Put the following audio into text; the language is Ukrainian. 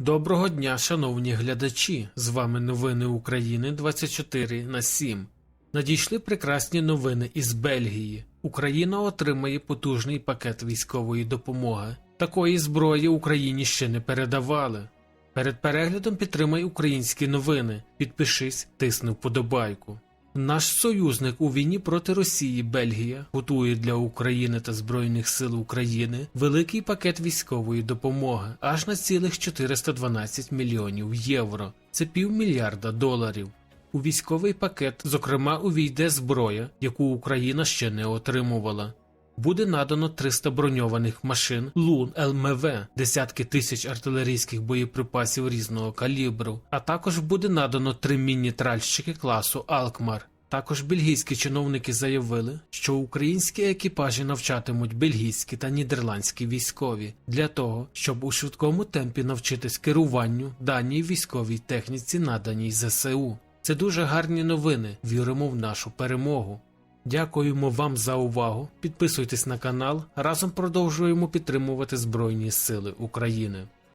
Доброго дня, шановні глядачі! З вами новини України 24 на 7. Надійшли прекрасні новини із Бельгії. Україна отримає потужний пакет військової допомоги. Такої зброї Україні ще не передавали. Перед переглядом підтримай українські новини. Підпишись, тисни вподобайку. Наш союзник у війні проти Росії Бельгія готує для України та Збройних сил України великий пакет військової допомоги аж на цілих 412 мільйонів євро. Це півмільярда доларів. У військовий пакет, зокрема, увійде зброя, яку Україна ще не отримувала. Буде надано 300 броньованих машин Лун ЛМВ, десятки тисяч артилерійських боєприпасів різного калібру, а також буде надано три міні-тральщики класу Алкмар. Також бельгійські чиновники заявили, що українські екіпажі навчатимуть бельгійські та нідерландські військові для того, щоб у швидкому темпі навчитись керуванню даній військовій техніці, наданій ЗСУ. Це дуже гарні новини. Віримо в нашу перемогу. Дякуємо вам за увагу. Підписуйтесь на канал. Разом продовжуємо підтримувати Збройні Сили України.